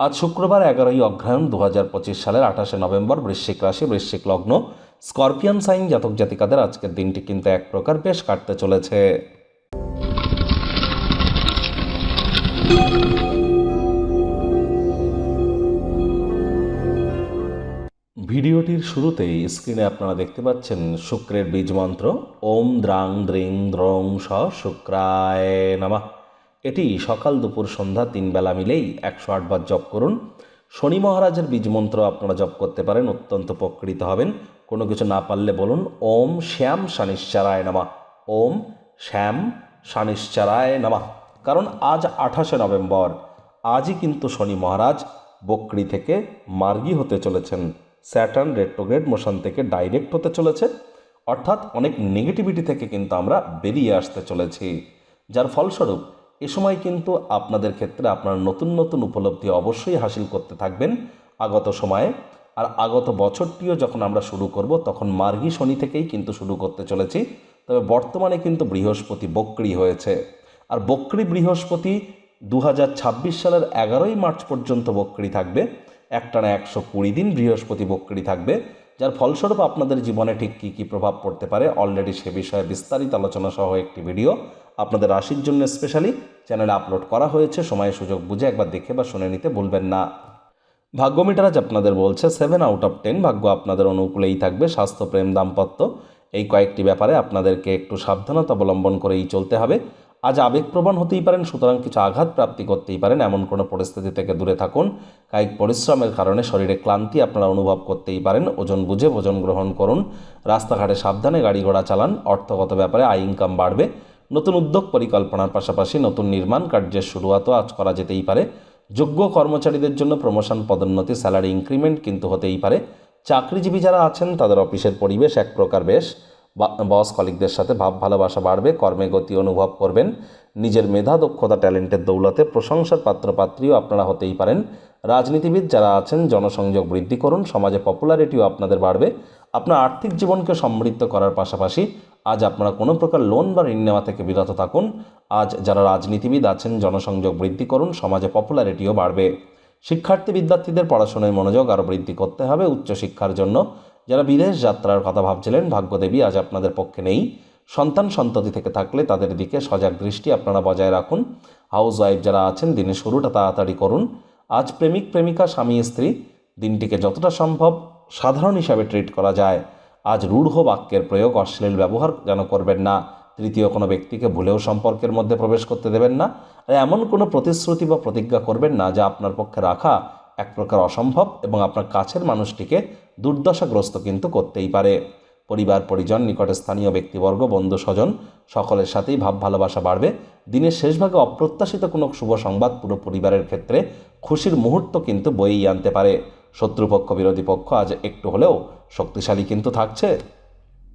আজ শুক্রবার এগারোই অগ্রহায়ণ দু হাজার পঁচিশ সালের আঠাশে নভেম্বর বৃশ্চিক রাশি, বৃশ্চিক লগ্ন। স্করপিয়ান সাইন জাতক জাতিকাদের আজকের দিনটি কিন্তু এক প্রকার বেশ কাটতে চলেছে। ভিডিওটির শুরুতেই স্ক্রিনে আপনারা দেখতে পাচ্ছেন শুক্রের বীজ মন্ত্র, ওম দ্রাং দ্রিং দ্রং স শুক্রায় নামা। এটি সকাল দুপুর সন্ধ্যা তিন বেলা মিলেই একশো আটবার জপ করুন। শনি মহারাজের বীজ মন্ত্র আপনারা জপ করতে পারেন, অত্যন্ত উপকৃত হবেন। কোনো কিছু না পারলে বলুন, ওম শ্যাম শানিশ্চারায় নামা। ওম শ্যাম শানিশ্চারায় নামা। কারণ আজ আঠাশে নভেম্বর, আজই কিন্তু শনি মহারাজ বকরি থেকে মার্গি হতে চলেছেন। স্যাটার্ন রেট্রোগ্রেড মোশন থেকে ডাইরেক্ট হতে চলেছে। অর্থাৎ অনেক নেগেটিভিটি থেকে কিন্তু আমরা বেরিয়ে আসতে চলেছি। যার ফলস্বরূপ এ সময় কিন্তু আপনাদের ক্ষেত্রে আপনার নতুন নতুন উপলব্ধি অবশ্যই হাসিল করতে থাকবেন। আগত সময়ে আর আগত বছরটিও যখন আমরা শুরু করব, তখন মার্গী শনি থেকেই কিন্তু শুরু করতে চলেছি। তবে বর্তমানে কিন্তু বৃহস্পতি বক্রি হয়েছে। আর বক্রি বৃহস্পতি দু হাজার ছাব্বিশ সালের এগারোই মার্চ পর্যন্ত বক্রি থাকবে। একটানা একশো কুড়ি দিন বৃহস্পতি বক্রি থাকবে। যার ফলস্বরূপ আপনাদের জীবনে ঠিক কী কী প্রভাব পড়তে পারে অলরেডি সে বিষয়ে বিস্তারিত আলোচনা সহ একটি ভিডিও আপনাদের রাশির জন্য স্পেশালি চ্যানেলে আপলোড করা হয়েছে। সময় সুযোগ বুঝে একবার দেখে বা শুনে নিতে ভুলবেন না। ভাগ্য মিটারাজ আপনাদের বলছে সেভেন আউট অফ টেন ভাগ্য আপনাদের অনুকূলেই থাকবে, স্বাস্থ্য, প্রেম, দাম্পত্য। এই কয়েকটি ব্যাপারে আপনাদেরকে একটু সাবধানতা অবলম্বন করেই চলতে হবে। আজ আবেগপ্রবণ হতেই পারেন, সুতরাং কিছু আঘাত প্রাপ্তি করতেই পারেন। এমন কোনো পরিস্থিতি থেকে দূরে থাকুন। কায়িক পরিশ্রমের কারণে শরীরে ক্লান্তি আপনারা অনুভব করতেই পারেন। ওজন বুঝে ভোজন গ্রহণ করুন। রাস্তাঘাটে সাবধানে গাড়ি ঘোড়া চালান। অর্থগত ব্যাপারে আয় ইনকাম বাড়বে। নতুন উদ্যোগ পরিকল্পনার পাশাপাশি নতুন নির্মাণ কার্যের শুরুয়াতও আজ করা যেতেই পারে। যোগ্য কর্মচারীদের জন্য প্রমোশন পদোন্নতি স্যালারি ইনক্রিমেন্ট কিন্তু হতেই পারে। চাকরিজীবী যারা আছেন, তাদের অফিসের পরিবেশ এক প্রকার বেশ। বস কলিকদের সাথে ভাব, ভালোবাসা বাড়বে, কর্মে গতি অনুভব করবেন, নিজের মেধা, দক্ষতা, ট্যালেন্টের দৌলতে প্রশংসার পাত্রপাত্রীও আপনারা হতেই পারেন। রাজনীতিবিদ যারা আছেন, জনসংযোগ বৃদ্ধি করুন, সমাজে পপুলারিটিও আপনাদের বাড়বে। আপনার আর্থিক জীবনকে সমৃদ্ধ করার পাশাপাশি আজ আপনারা কোনো প্রকার লোন বা ঋণ নেওয়া থেকে বিরত থাকুন। আজ যারা রাজনীতিবিদ আছেন, জনসংযোগ বৃদ্ধি করুন, সমাজে পপুলারিটিও বাড়বে। শিক্ষার্থী বিদ্যার্থীদের পড়াশোনায় মনোযোগ আরও বৃদ্ধি করতে হবে উচ্চশিক্ষার জন্য। যারা বিদেশ যাত্রার কথা ভাবছিলেন, ভাগ্যদেবী আজ আপনাদের পক্ষে নেই। সন্তান সন্ততি থেকে থাকলে তাদের দিকে সজাগ দৃষ্টি আপনারা বজায় রাখুন। হাউস ওয়াইফ যারা আছেন, দিনের শুরুটা তাড়াতাড়ি করুন। আজ প্রেমিক, প্রেমিকা, স্বামী, স্ত্রী, দিনটিকে যতটা সম্ভব সাধারণ হিসাবে ট্রিট করা যায়। আজ রূঢ় বাক্যের প্রয়োগ অশ্লীল ব্যবহার যেন করবেন না। তৃতীয়, কোনো ব্যক্তিকে ভুলেও সম্পর্কের মধ্যে প্রবেশ করতে দেবেন না। আর এমন কোনো প্রতিশ্রুতি বা প্রতিজ্ঞা করবেন না যা আপনার পক্ষে রাখা এক প্রকার অসম্ভব এবং আপনার কাছের মানুষটিকে দুর্দশাগ্রস্ত কিন্তু করতেই পারে। পরিবার, পরিজন, নিকটে স্থানীয় ব্যক্তিবর্গ, বন্ধু, স্বজন, সকলের সাথেই ভাব ভালোবাসা বাড়বে। দিনের শেষভাগে অপ্রত্যাশিত কোনো শুভ সংবাদ পুরো পরিবারের ক্ষেত্রে খুশির মুহূর্ত কিন্তু বয়েই আনতে পারে। শত্রুপক্ষ, বিরোধী পক্ষ আজ একটু হলেও শক্তিশালী কিন্তু থাকছে।